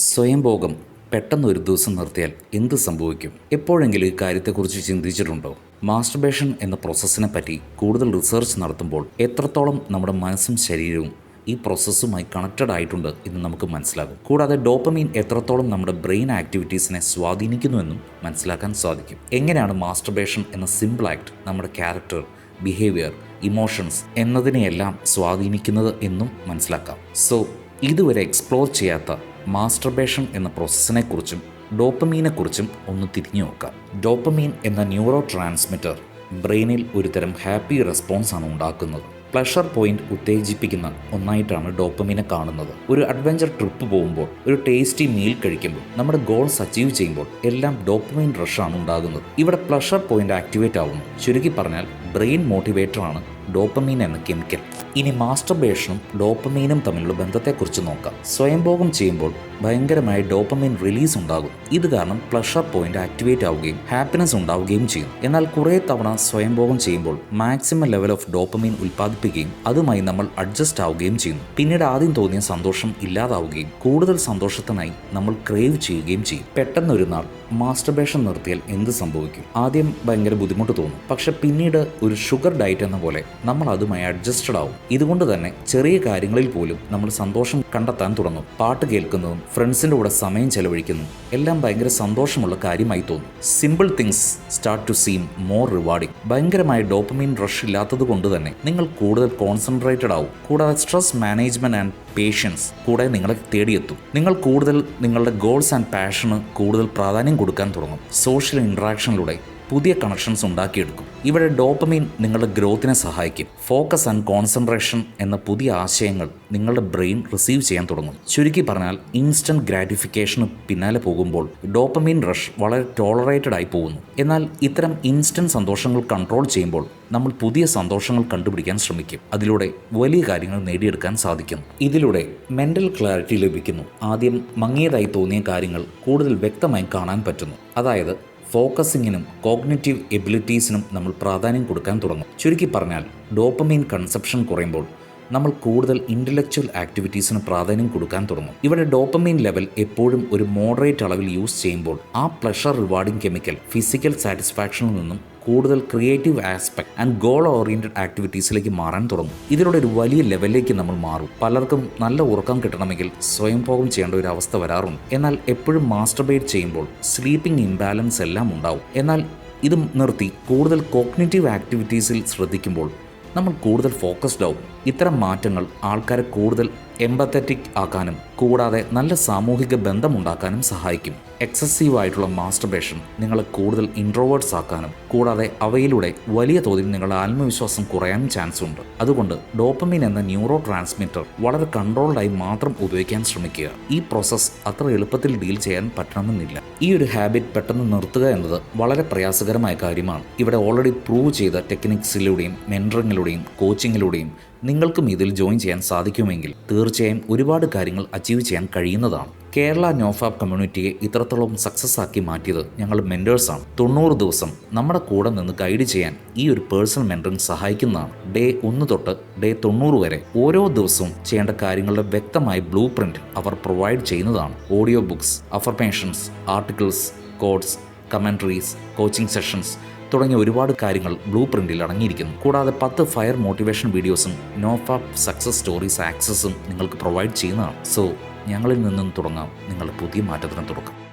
സ്വയംഭോഗം പെട്ടെന്ന് ഒരു ദിവസം നിർത്തിയാൽ എന്ത് സംഭവിക്കും? എപ്പോഴെങ്കിലും ഇക്കാര്യത്തെക്കുറിച്ച് കാര്യത്തെക്കുറിച്ച് ചിന്തിച്ചിട്ടുണ്ടോ? മാസ്റ്റർബേഷൻ എന്ന പ്രോസസ്സിനെ പറ്റി കൂടുതൽ റിസർച്ച് നടത്തുമ്പോൾ എത്രത്തോളം നമ്മുടെ മനസ്സും ശരീരവും ഈ പ്രോസസ്സുമായി കണക്റ്റഡ് ആയിട്ടുണ്ട് എന്ന് നമുക്ക് മനസ്സിലാകും. കൂടാതെ ഡോപ്പമീൻ എത്രത്തോളം നമ്മുടെ ബ്രെയിൻ ആക്ടിവിറ്റീസിനെ സ്വാധീനിക്കുന്നുവെന്നും മനസ്സിലാക്കാൻ സാധിക്കും. എങ്ങനെയാണ് മാസ്റ്റർബേഷൻ എന്ന സിമ്പിൾ ആക്ട് നമ്മുടെ ക്യാരക്ടർ ബിഹേവിയർ ഇമോഷൻസ് എന്നതിനെയെല്ലാം സ്വാധീനിക്കുന്നത് എന്നും മനസ്സിലാക്കാം. സോ ഇതുവരെ എക്സ്പ്ലോർ ചെയ്യാത്ത മാസ്റ്റർബേഷൻ എന്ന പ്രോസസ്സിനെക്കുറിച്ചും ഡോപ്പമീനെക്കുറിച്ചും ഒന്ന് തിരിഞ്ഞു നോക്കാം. ഡോപ്പമീൻ എന്ന ന്യൂറോ ട്രാൻസ്മിറ്റർ ബ്രെയിനിൽ ഒരുതരം ഹാപ്പി റെസ്പോൺസ് ആണ് ഉണ്ടാക്കുന്നത്. പ്ലഷർ പോയിന്റ് ഉത്തേജിപ്പിക്കുന്ന ഒന്നായിട്ടാണ് ഡോപ്പമിനെ കാണുന്നത്. ഒരു അഡ്വഞ്ചർ ട്രിപ്പ് പോകുമ്പോൾ ഒരു ടേസ്റ്റി മീൽ കഴിക്കുമ്പോൾ നമ്മുടെ ഗോൾസ് അച്ചീവ് ചെയ്യുമ്പോൾ എല്ലാം ഡോപ്പമൈൻ റഷാണ് ഉണ്ടാകുന്നത്. ഇവിടെ പ്ലഷർ പോയിന്റ് ആക്ടിവേറ്റ് ആവുന്നു. ചുരുക്കി പറഞ്ഞാൽ ബ്രെയിൻ മോട്ടിവേറ്ററാണ് ഡോപ്പമീൻ എന്ന കെമിക്കൽ ഇനി മാസ്റ്റർബേഷനും ഡോപ്പമീനും തമ്മിലുള്ള ബന്ധത്തെക്കുറിച്ച് നോക്കാം. സ്വയംഭോഗം ചെയ്യുമ്പോൾ ഭയങ്കരമായി ഡോപ്പമീൻ റിലീസ് ഉണ്ടാകും. ഇത് കാരണം പ്ലഷർ പോയിന്റ് ആക്ടിവേറ്റ് ആവുകയും ഹാപ്പിനെസ് ഉണ്ടാവുകയും ചെയ്യും എന്നാൽ കുറേ തവണ സ്വയംഭോഗം ചെയ്യുമ്പോൾ മാക്സിമം ലെവൽ ഓഫ് ഡോപ്പമീൻ ഉൽപ്പാദിപ്പിക്കുകയും അതുമായി നമ്മൾ അഡ്ജസ്റ്റ് ആവുകയും ചെയ്യുന്നു. പിന്നീട് ആദ്യം തോന്നിയ സന്തോഷം ഇല്ലാതാവുകയും കൂടുതൽ സന്തോഷത്തിനായി നമ്മൾ ക്രേവ് ചെയ്യുകയും ചെയ്യും. പെട്ടെന്നൊരു നാൾ മാസ്റ്റർബേഷൻ നിർത്തിയാൽ എന്ത് സംഭവിക്കും? ആദ്യം ഭയങ്കര ബുദ്ധിമുട്ട് തോന്നും. പക്ഷെ പിന്നീട് ഒരു ഷുഗർ ഡയറ്റ് എന്ന പോലെ നമ്മൾ അതുമായി അഡ്ജസ്റ്റഡ് ആവും. ഇതുകൊണ്ട് തന്നെ ചെറിയ കാര്യങ്ങളിൽ പോലും നമ്മൾ സന്തോഷം കണ്ടെത്താൻ തുടങ്ങും. പാട്ട് കേൾക്കുന്നതും ഫ്രണ്ട്സിന്റെ കൂടെ സമയം ചെലവഴിക്കുന്നതും എല്ലാം ഭയങ്കര സന്തോഷമുള്ള കാര്യമായി തോന്നും. Simple things start to seem more rewarding ഭയങ്കരമായ ഡോപ്പമീൻ റഷ് ഇല്ലാത്തത് കൊണ്ട് തന്നെ നിങ്ങൾ കൂടുതൽ കോൺസെൻട്രേറ്റഡ് ആവും. കൂടാതെ സ്ട്രെസ് മാനേജ്മെന്റ് ആൻഡ് പേഷ്യൻസ് കൂടെ നിങ്ങളെ തേടിയെത്തും. നിങ്ങൾ കൂടുതൽ നിങ്ങളുടെ ഗോൾസ് ആൻഡ് പാഷന് കൂടുതൽ പ്രാധാന്യം കൊടുക്കാൻ തുടങ്ങും. സോഷ്യൽ ഇൻട്രാക്ഷനിലൂടെ പുതിയ കണക്ഷൻസ് ഉണ്ടാക്കിയെടുക്കും. ഇവിടെ ഡോപ്പമീൻ നിങ്ങളുടെ ഗ്രോത്തിനെ സഹായിക്കും. ഫോക്കസ് ആൻഡ് കോൺസെൻട്രേഷൻ എന്ന പുതിയ ആശയങ്ങൾ നിങ്ങളുടെ ബ്രെയിൻ റിസീവ് ചെയ്യാൻ തുടങ്ങും. ചുരുക്കി പറഞ്ഞാൽ ഇൻസ്റ്റന്റ് ഗ്രാറ്റിഫിക്കേഷന് പിന്നാലെ പോകുമ്പോൾ ഡോപ്പമീൻ റഷ് വളരെ ടോളറേറ്റഡ് ആയി പോകുന്നു. എന്നാൽ ഇത്തരം ഇൻസ്റ്റന്റ് സന്തോഷങ്ങൾ കൺട്രോൾ ചെയ്യുമ്പോൾ നമ്മൾ പുതിയ സന്തോഷങ്ങൾ കണ്ടുപിടിക്കാൻ ശ്രമിക്കും. അതിലൂടെ വലിയ കാര്യങ്ങൾ നേടിയെടുക്കാൻ സാധിക്കും. ഇതിലൂടെ മെന്റൽ ക്ലാരിറ്റി ലഭിക്കുന്നു. ആദ്യം മങ്ങിയതായി തോന്നിയ കാര്യങ്ങൾ കൂടുതൽ വ്യക്തമായി കാണാൻ പറ്റുന്നു. അതായത് ഫോക്കസിങ്ങിനും കോഗ്നറ്റീവ് എബിലിറ്റീസിനും നമ്മൾ പ്രാധാന്യം കൊടുക്കാൻ തുടങ്ങും. ചുരുക്കി പറഞ്ഞാൽ ഡോപ്പമീൻ കൺസെപ്ഷൻ കുറയുമ്പോൾ നമ്മൾ കൂടുതൽ ഇന്റലക്ച്വൽ ആക്ടിവിറ്റീസിന് പ്രാധാന്യം കൊടുക്കാൻ തുടങ്ങും. ഇവിടെ ഡോപ്പമീൻ ലെവൽ എപ്പോഴും ഒരു മോഡറേറ്റ് അളവിൽ യൂസ് ചെയ്യുമ്പോൾ ആ പ്ലഷർ റിവാർഡിംഗ് കെമിക്കൽ ഫിസിക്കൽ സാറ്റിസ്ഫാക്ഷനിൽ നിന്നും കൂടുതൽ creative aspect and goal oriented ആക്ടിവിറ്റീസിലേക്ക് മാറാൻ തുടങ്ങും. ഇതിലൂടെ ഒരു വലിയ ലെവലിലേക്ക് നമ്മൾ മാറും. പലർക്കും നല്ല ഉറക്കം കിട്ടണമെങ്കിൽ സ്വയംഭോഗം ചെയ്യേണ്ട ഒരു അവസ്ഥ വരാറുണ്ട്. എന്നാൽ എപ്പോഴും മാസ്റ്റർബേറ്റ് ചെയ്യുമ്പോൾ സ്ലീപ്പിംഗ് ഇംബാലൻസ് എല്ലാം ഉണ്ടാവും. എന്നാൽ ഇത് നിർത്തി കൂടുതൽ കോഗ്നേറ്റീവ് ആക്ടിവിറ്റീസിൽ ശ്രദ്ധിക്കുമ്പോൾ നമ്മൾ കൂടുതൽ ഫോക്കസ്ഡ് ആവും. ഇത്തരം മാറ്റങ്ങൾ ആൾക്കാരെ കൂടുതൽ എമ്പത്തറ്റിക് ആക്കാനും കൂടാതെ നല്ല സാമൂഹിക ബന്ധമുണ്ടാക്കാനും സഹായിക്കും. എക്സസീവ് ആയിട്ടുള്ള മാസ്റ്റർബേഷൻ നിങ്ങളെ കൂടുതൽ ഇൻട്രോവേർട്സ് ആക്കാനും കൂടാതെ അവയിലൂടെ വലിയ തോതിൽ നിങ്ങളുടെ ആത്മവിശ്വാസം കുറയാനും ചാൻസ് ഉണ്ട്. അതുകൊണ്ട് ഡോപ്പമിൻ എന്ന ന്യൂറോ ട്രാൻസ്മിറ്റർ വളരെ കൺട്രോൾഡായി മാത്രം ഉപയോഗിക്കാൻ ശ്രമിക്കുക. ഈ പ്രോസസ്സ് അത്ര എളുപ്പത്തിൽ ഡീൽ ചെയ്യാൻ പറ്റണമെന്നില്ല. ഈ ഒരു ഹാബിറ്റ് പെട്ടെന്ന് നിർത്തുക എന്നത് വളരെ പ്രയാസകരമായ കാര്യമാണ്. ഇവിടെ ഓൾറെഡി പ്രൂവ് ചെയ്ത ടെക്നിക്സിലൂടെയും മെന്ററിങ്ങിലൂടെയും കോച്ചിങ്ങിലൂടെയും നിങ്ങൾക്കും ഇതിൽ ജോയിൻ ചെയ്യാൻ സാധിക്കുമെങ്കിൽ തീർച്ചയായും ഒരുപാട് കാര്യങ്ങൾ അച്ചീവ് ചെയ്യാൻ കഴിയുന്നതാണ്. കേരള നോഫാബ് കമ്മ്യൂണിറ്റിയെ ഇത്രത്തോളം സക്സസ് ആക്കി മാറ്റിയത് ഞങ്ങൾ മെന്റേഴ്സാണ് തൊണ്ണൂറ് ദിവസം നമ്മുടെ കൂടെ നിന്ന് ഗൈഡ് ചെയ്യാൻ ഈ ഒരു പേഴ്സണൽ മെന്ററിങ് സഹായിക്കുന്നതാണ്. ഡേ ഒന്ന് തൊട്ട് ഡേ തൊണ്ണൂറ് വരെ ഓരോ ദിവസവും ചെയ്യേണ്ട കാര്യങ്ങളുടെ വ്യക്തമായ ബ്ലൂ അവർ പ്രൊവൈഡ് ചെയ്യുന്നതാണ്. Audio books affirmations articles codes commentaries coaching sessions തുടങ്ങിയ ഒരുപാട് കാര്യങ്ങൾ ബ്ലൂ പ്രിന്റിൽ അടങ്ങിയിരിക്കുന്നു. കൂടാതെ പത്ത് ഫയർ മോട്ടിവേഷൻ വീഡിയോസും നോഫാപ്പ് സക്സസ് സ്റ്റോറീസ് ആക്സസും നിങ്ങൾക്ക് പ്രൊവൈഡ് ചെയ്യുന്നതാണ്. സോ ഞങ്ങളിൽ നിന്നും തുടങ്ങാം. നിങ്ങൾ പുതിയ മാറ്റത്തിന് തുടക്കം.